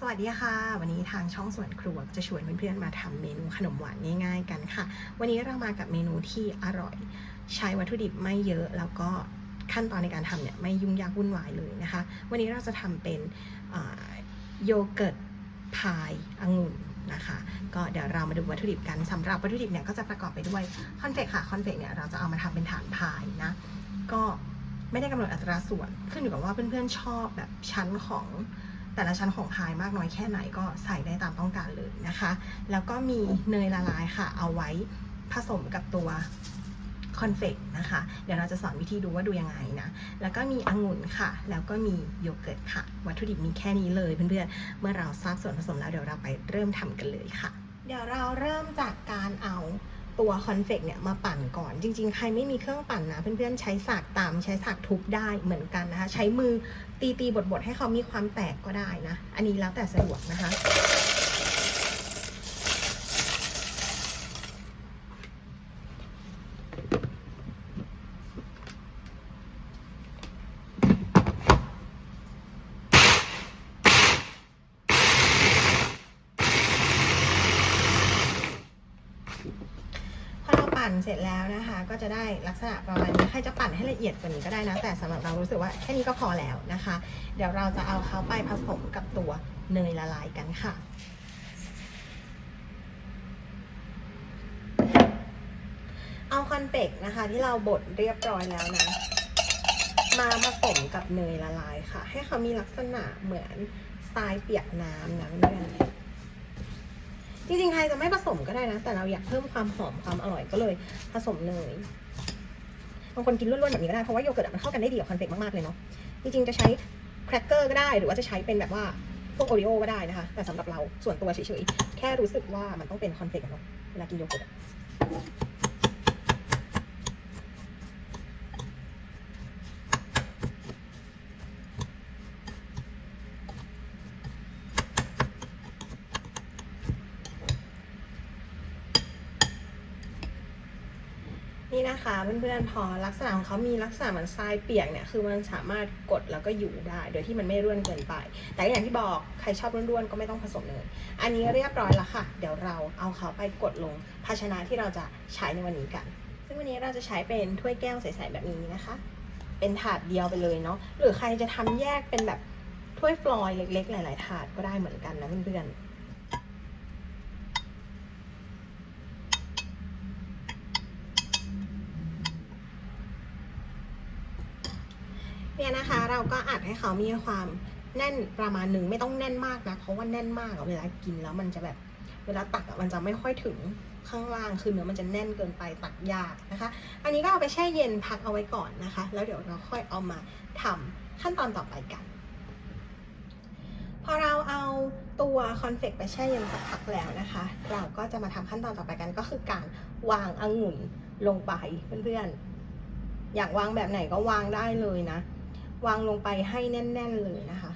สวัสดีค่ะ วันนี้ทางช่องสวนครัวจะชวนเพื่อนๆมาทำเมนูขนมหวานง่ายๆกันค่ะ วันนี้เรามากับเมนูที่อร่อย ใช้วัตถุดิบไม่เยอะแล้วก็ขั้นตอนในการทำเนี่ยไม่ยุ่งยากวุ่นวายเลยนะคะ วันนี้เราจะทำเป็นโยเกิร์ตพายองุ่นนะคะ ก็เดี๋ยวเรามาดูวัตถุดิบกันสำหรับวัตถุดิบเนี่ยก็จะประกอบไปด้วยคอนเฟกค่ะคอนเฟกเนี่ยเราจะเอามาทำเป็นฐานพายนะก็ไม่ได้กำหนดอัตราส่วนขึ้นอยู่กับว่าเพื่อนๆชอบแบบชั้นของ แต่ละชั้นของพายมากน้อยแค่ไหนก็ใส่ได้ตามต้องการเลยนะคะ แล้วก็มีเนยละลายค่ะ เอาไว้ผสมกับตัวคอนเฟกนะคะ เดี๋ยวเราจะสอนวิธีดูว่าดูยังไงนะ แล้วก็มีองุ่นค่ะ แล้วก็มีโยเกิร์ตค่ะ วัตถุดิบมีแค่นี้เลยเพื่อนๆ เมื่อเราทราบส่วนผสมแล้วเดี๋ยวเราไปเริ่มทำกันเลยค่ะ เดี๋ยวเราเริ่มจากการเอา ตัวคอนเฟกเนี่ยมาปั่นก่อน จริง ๆ ใครไม่มีเครื่องปั่นนะ เพื่อนๆใช้สากตามใช้สากทุบได้เหมือนกันนะคะ ใช้มือตีตีบดๆให้เขามีความแตกก็ได้นะ อันนี้แล้วแต่สะดวกนะคะ ปั่นเสร็จแล้วนะคะ ก็จะได้ลักษณะประมาณนี้ใครจะปั่นให้ละเอียดกว่านี้ก็ได้นะ แต่สำหรับเรารู้สึกว่าแค่นี้ก็พอแล้วนะคะ เดี๋ยวเราจะเอาเขาไปผสมกับตัวเนยละลายกันค่ะเอาคอนเฟกนะคะ ที่เราบดเรียบร้อยแล้วนะ มาผสมกับเนยละลายค่ะ ให้เขามีลักษณะเหมือนทรายเปียกน้ำนะเพื่อน จริงๆใครจะไม่ผสมก็ได้นะ แต่เราอยากเพิ่มความหอมความอร่อยก็เลยผสมเนยบางคนกินล้วนๆแบบนี้ก็ได้ เพราะว่าโยเกิร์ตมันเข้ากันได้ดีกับคอนเฟกต์มากๆเลยเนาะ จริงๆ จะใช้แครกเกอร์ก็ได้ หรือว่าจะใช้เป็นแบบว่าพวกโอริโอก็ได้นะคะ แต่สำหรับเราส่วนตัวเฉยๆ แค่รู้สึกว่ามันต้องเป็นคอนเฟกต์เนาะ เวลากินโยเกิร์ต นี่นะคะเพื่อนๆพอลักษณะของเขามีลักษณะเหมือนทรายเปียกเนี่ยคือมันสามารถกดแล้วก็อยู่ได้ โดยที่มันไม่ร่วนเกินไป แต่อย่างที่บอกใครชอบร่วนๆก็ไม่ต้องผสมเลยอันนี้เรียบร้อยแล้วค่ะ เดี๋ยวเราเอาเขาไปกดลงภาชนะที่เราจะใช้ในวันนี้กัน ซึ่งวันนี้เราจะใช้เป็นถ้วยแก้วใสๆแบบนี้นะคะ เป็นถาดเดียวไปเลยเนาะหรือใครจะทำแยกเป็นแบบถ้วยฟลอยเล็ก ๆ หลาย ๆ ถาดก็ได้เหมือนกันนะเพื่อนๆ เนี่ยนะคะเราก็อัดให้เขามีความแน่นประมาณหนึ่งไม่ต้องแน่นมากนะเพราะว่าแน่นมากเวลากินแล้วมันจะแบบเวลาตักมันจะไม่ค่อยถึงข้างล่างคือเนื้อมันจะแน่นเกินไปตักยากนะคะ อันนี้ก็เอาไปแช่เย็นพักเอาไว้ก่อนนะคะ แล้วเดี๋ยวเราค่อยเอามาทำขั้นตอนต่อไปกัน พอเราเอาตัวคอนเฟกไปแช่เย็นสักพักแล้วนะคะ เราก็จะมาทำขั้นตอนต่อไปกันก็คือการวางองุ่นลงไปเพื่อนๆอยากวางแบบไหนก็วางได้เลยนะ วางลงไปให้แน่น ๆ เลยนะคะ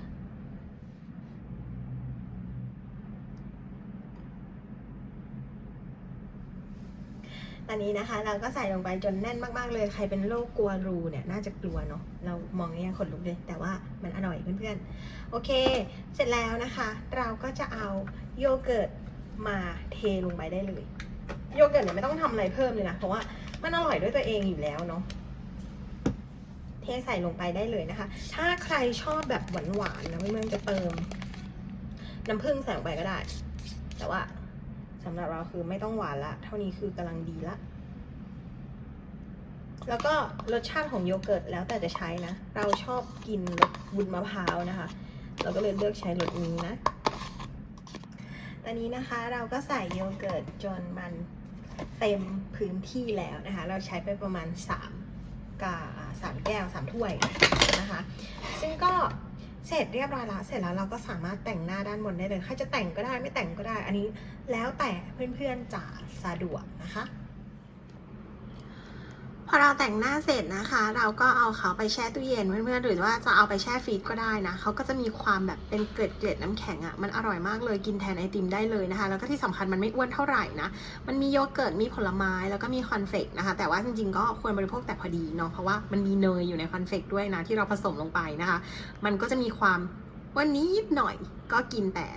ตอนนี้นะคะเราก็ใส่ลงไปจนแน่นมากๆเลย ใครเป็นโรคกลัวรูเนี่ยน่าจะกลัวเนาะ เรามองง่ายๆขนลุกเลย แต่ว่ามันอร่อยเพื่อนๆ โอเค เสร็จแล้วนะคะ เราก็จะเอาโยเกิร์ตมาเทลงไปได้เลย โยเกิร์ตเนี่ยไม่ต้องทำอะไรเพิ่มเลยนะ เพราะว่ามันอร่อยด้วยตัวเองอยู่แล้วเนาะ เทใส่ลงไปได้เลยนะคะ ถ้าใครชอบแบบหวานๆนะเพื่อนๆจะเติม น้ำผึ้งใส่ลงไปก็ได้ แต่ว่าสำหรับเราคือไม่ต้องหวานละ เท่านี้คือกำลังดีละ แล้วก็รสชาติของโยเกิร์ตแล้วแต่จะใช้นะ เราชอบกินรสวุ้นมะพร้าวนะคะ เราก็เลยเลือกใช้รสนี้นะ ตอนนี้นะคะเราก็ใส่โยเกิร์ตจนมันเต็มพื้นที่แล้วนะคะ เราใช้ไปประมาณ 3 กาสามแก้วสามถ้วยนะคะ ซึ่งก็เสร็จเรียบร้อยแล้วเสร็จแล้วเราก็สามารถแต่งหน้าด้านบนได้เลยใครจะแต่งก็ได้ไม่แต่งก็ได้ อันนี้แล้วแต่เพื่อนๆจะสะดวกนะคะ อเราแต่งหน้าเสร็จนะคะ เราก็เอาเขาไปแช่ตู้เย็นเพื่อนๆหรือว่าจะเอาไปแช่ฟรีซก็ได้นะเขาก็จะมีความแบบเป็นเกล็ดเกล็ดน้ำแข็งอะ่ะมันอร่อยมากเลยกินแทนไอติมได้เลยนะคะ แล้วก็ที่สำคัญมันไม่อ้วนเท่าไหร่นะมันมีโยเกิร์ตมีผลไม้แล้วก็มีคอนเฟกนะคะ แต่ว่าจริงๆก็ควรบริโภคแต่พอดีเนาะเพราะว่ามันมีเนยอยู่ในคอนเฟกด้วยนะที่เราผสมลงไปนะคะ มันก็จะมีความวันนี้นิดหน่อยก็กินแต่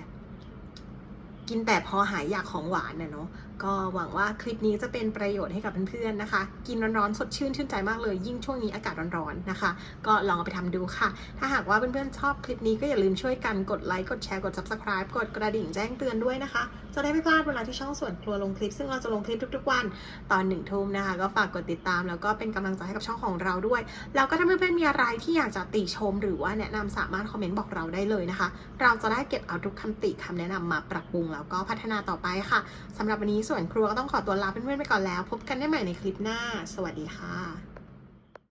กินแต่พอหายอยากของหวานนะเนาะก็หวังว่าคลิปนี้จะเป็นประโยชน์ให้กับเพื่อนๆนะคะ กินร้อนๆ สดชื่นชื่นใจมากเลย ยิ่งช่วงนี้อากาศร้อนๆนะคะ ก็ลองเอาไปทำดูค่ะ ถ้าหากว่าเพื่อนๆชอบคลิปนี้ก็อย่าลืมช่วยกันกดไลค์กดแชร์กด subscribe กดกระดิ่งแจ้งเตือนด้วยนะคะ จะได้ไม่พลาดเวลาที่ช่องส่วนครัวลงคลิป ซึ่งเราจะลงคลิปทุกๆวันตอนหนึ่งทุ่มนะคะ ก็ฝากกดติดตาม แล้วก็เป็นกำลังใจให้กับช่องของเราด้วย แล้วก็ถ้าเพื่อนๆมีอะไรที่อยากจะติชม หรือว่าแนะนำสามารถคอมเมนต์บอกเราได้เลยนะคะ เราจะได้เก็บเอาทุกคำติคำแนะนำมาปรับปรุงแล้วก็พัฒนาต่อไปค่ะสำหรับวันนี้ส่วนครัวก็ต้องขอตัวลาเพื่อนๆไปก่อนแล้ว พบกันได้ใหม่ในคลิปหน้า สวัสดีค่ะ